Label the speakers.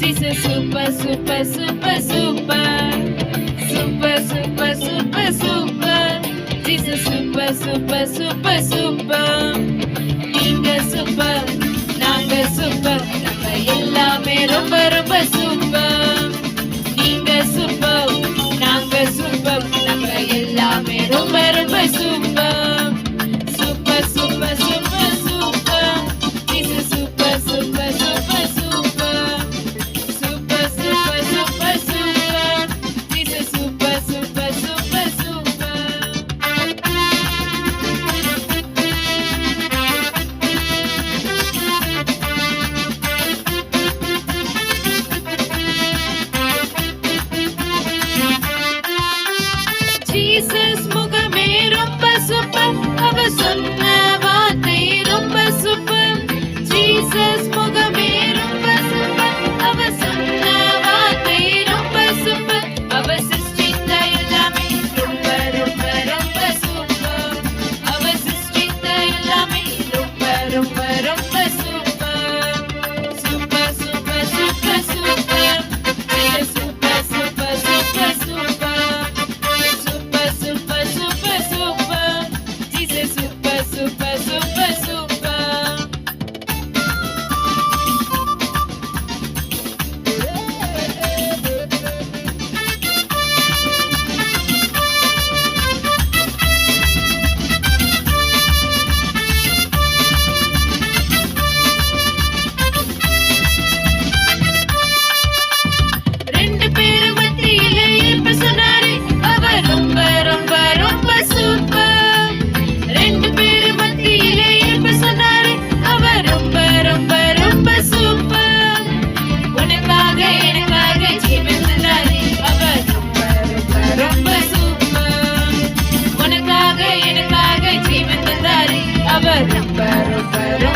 Speaker 1: Jesus super super super super super super super super Jesus super super super super நீங்க super நாங்க super நம்ம எல்லாமே ரொம்ப ரொம்ப சூப்பர் நீங்க சூப்பர் நாங்க சூப்பர் நம்ம எல்லாமே ரொம்ப ரொம்ப சூப்பர் disappointed. ऊपर ऊपर